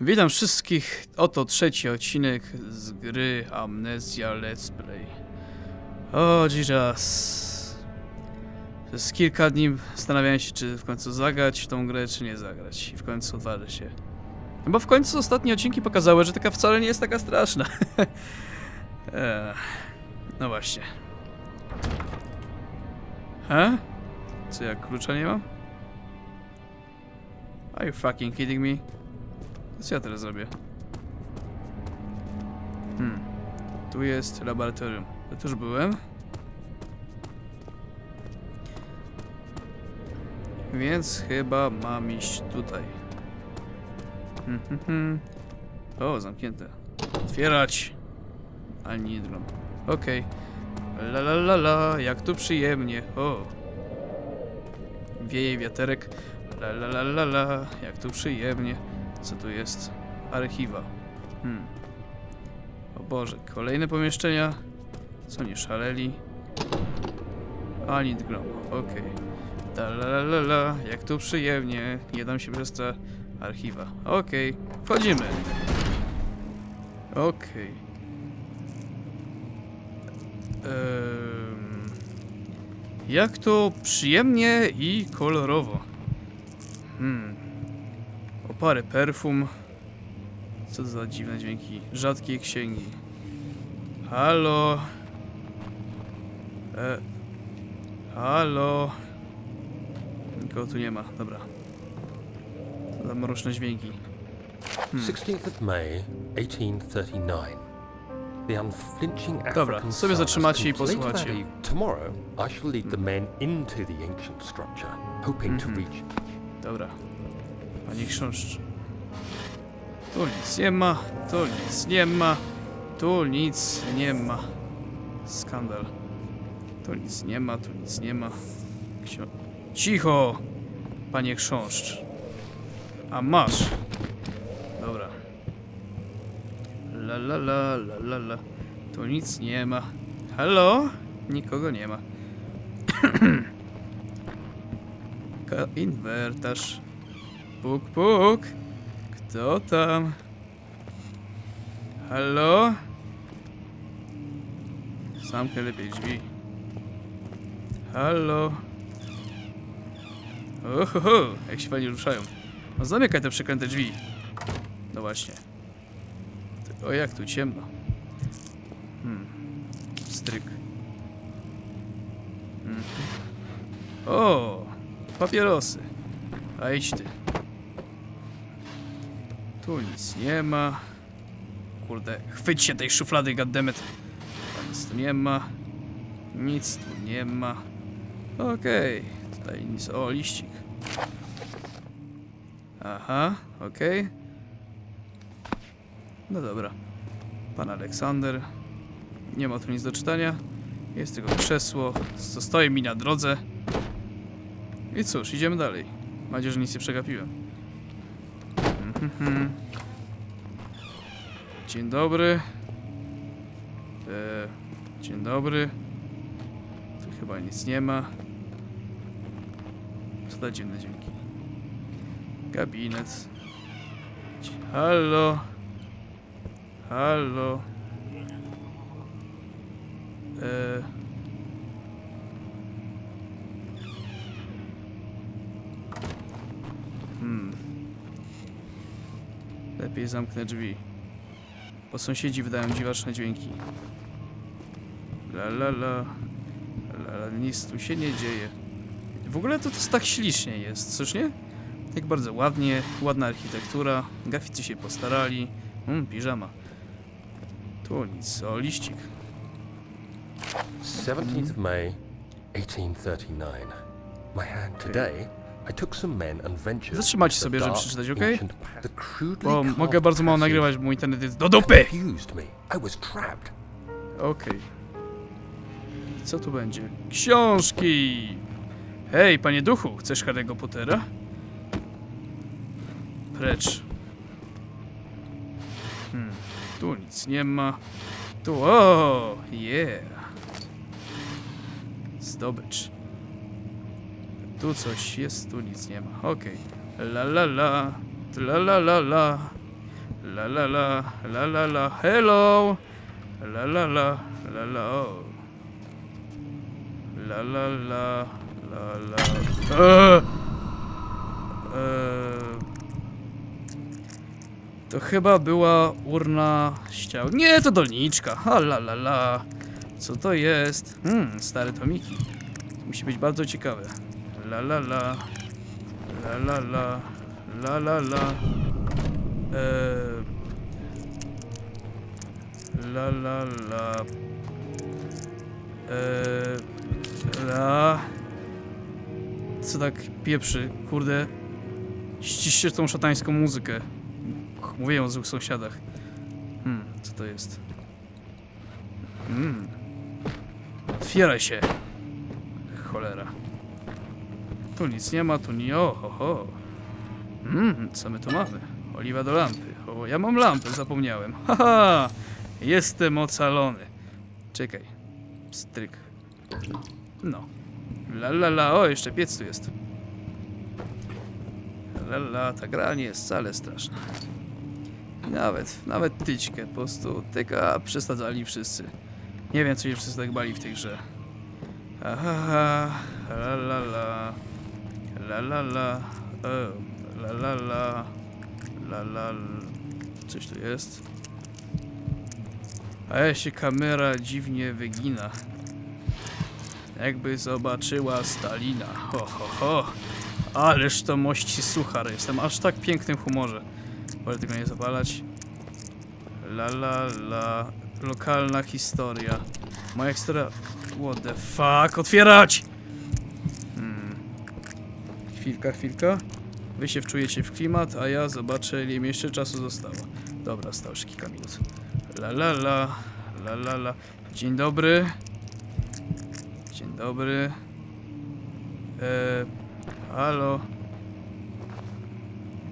Witam wszystkich. Oto trzeci odcinek z gry Amnesia Let's Play. O, Jesus. Przez kilka dni zastanawiałem się, czy w końcu zagrać w tą grę, czy nie zagrać. I w końcu odważy się. No bo w końcu ostatnie odcinki pokazały, że taka wcale nie jest taka straszna. Eee, no właśnie. He? Co, ja klucza nie mam? Are you fucking kidding me? Co ja teraz zrobię? Hmm. Tu jest laboratorium. Ja już byłem. Więc chyba mam iść tutaj. Hmm, hmm, hmm. O, zamknięte. Otwierać! Ani nie drum. Okej. La la la la, jak tu przyjemnie. O. Wieje wiaterek. La la la la la, jak tu przyjemnie. Co tu jest? Archiwa. Hmm. O Boże, kolejne pomieszczenia. Co nie szaleli? Ani grom. Okej. Okay. La la la jak tu przyjemnie. Nie dam się przez te archiwa. Okej, wchodzimy. Okej. Em, Jak to przyjemnie i kolorowo. Hmm. Opary perfum. Co za dziwne dźwięki? Rzadkie księgi. Halo. E. Halo. Nikogo tu nie ma, dobra. Co za mroczne dźwięki. Hmm. 16th of May, 1839. The unflinching Dobra, sobie zatrzymacie i posłuchacie. Tomorrow, I shall lead the men into the ancient structure, hoping to Mhm. reach Dobra. Panie chrząszcz. Tu nic nie ma, tu nic nie ma, tu nic nie ma. Skandal. Tu nic nie ma, tu nic nie ma. Cicho! Panie chrząszcz. A masz. Dobra. La la la la la la. Tu nic nie ma. Halo? Nikogo nie ma. Inwertarz. Puk, puk. Kto tam? Halo? Zamknę lepiej drzwi. Halo? Ohoho, jak się fajnie ruszają. No zamykaj te przeklęte drzwi. No właśnie. O, jak tu ciemno. Hmm. Stryk. Mhm. O! Papierosy. A idź ty. Tu nic nie ma. Kurde, chwyć się tej szuflady, goddammit. Nic tu nie ma. Nic tu nie ma. Okej, tutaj nic. O, liścik. Aha, okej. No dobra. Pan Aleksander. Nie ma tu nic do czytania. Jest tylko krzesło, co stoi mi na drodze. I cóż, idziemy dalej. Mam nadzieję, że nic nie przegapiłem. Mhm. Dzień dobry. E, dzień dobry. Tu chyba nic nie ma. Co za. Gabinet. Halo. Halo. E, Hmm. Lepiej zamknę drzwi. Bo sąsiedzi wydają dziwaczne dźwięki. La la la. La la, nic tu się nie dzieje. W ogóle to, to tak ślicznie jest, coś nie? Tak bardzo ładnie, ładna architektura, graficy się postarali. Mm, piżama. Tu nic, o liścik. 17th of May, 1839. My hand today. Zatrzymajcie sobie, żeby przeczytać, crudely Bo mogę bardzo mało nagrywać, bo mój internet jest do dupy! Okej. Co tu będzie? Książki! Hej, panie duchu, chcesz Harry'ego Pottera? Precz. Hmm, tu nic nie ma. Tu, o, yeah. Zdobycz. Tu coś jest, tu nic nie ma. Okej. La la la, la la la la. La la la, la la la, hello! La la la, la la. La la la, la la. Eee! Eee. To chyba była urna ściał. Nie, to dolniczka. A la la la. Co to jest? Hmm, stare tomiki. Musi być bardzo ciekawe. La la la. La la la. La la la. Eee. La la la. Eee. La. Co tak pieprzy? Kurde. Ściście tą szatańską muzykę. Mówię o złych sąsiadach. Hmm, co to jest? Hmm. Otwieraj się. Cholera. Tu nic nie ma, tu nie. O, ho, ho. Mmm, co my tu mamy? Oliwa do lampy. O, ja mam lampę, zapomniałem. Haha! Jestem ocalony. Czekaj. Stryk. No. La la la, o, jeszcze piec tu jest. La la, ta gra nie jest wcale straszna. Nawet, nawet tyćkę, po prostu tyka przesadzali wszyscy. Nie wiem, co się wszyscy tak bali w tej grze. Aha, la la la, la la la, o, la la la, la la, coś tu jest. A ja się kamera dziwnie wygina. Jakby zobaczyła Stalina. Ho, ho, ho. Ależ to mości suchar. Jestem aż tak pięknym humorze. Wolę tego nie zapalać. La la la. Lokalna historia. Moja historia. What the fuck? Otwierać! Chwilka, chwilka. Wy się wczujecie w klimat, a ja zobaczę, ile mi jeszcze czasu zostało. Dobra, stało już kilka minut. La la la. La la la. Dzień dobry. Dzień dobry. Eee, halo.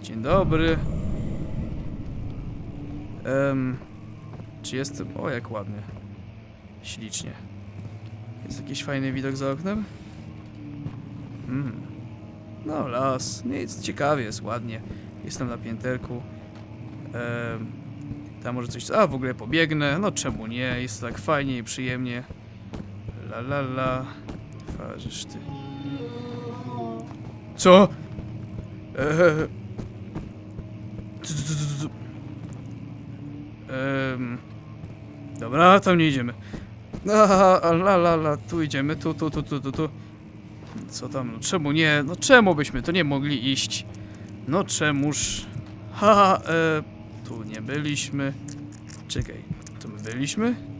Dzień dobry. Em, czy jestem... O, jak ładnie. Ślicznie. Jest jakiś fajny widok za oknem? Mm. No, las. Nic, ciekawie jest, ładnie. Jestem na pięterku. Em, tam może coś... A, w ogóle pobiegnę. No, czemu nie? Jest tak fajnie i przyjemnie. La la la. Twarzysz ty. Co? Em. Dobra, tam nie idziemy. A, a, la la la, tu idziemy, tu, tu, tu, tu, tu, tu. Co tam, no czemu nie? No czemu byśmy tu nie mogli iść? No czemuż? Ha, e, tu nie byliśmy. Czekaj, tu my byliśmy?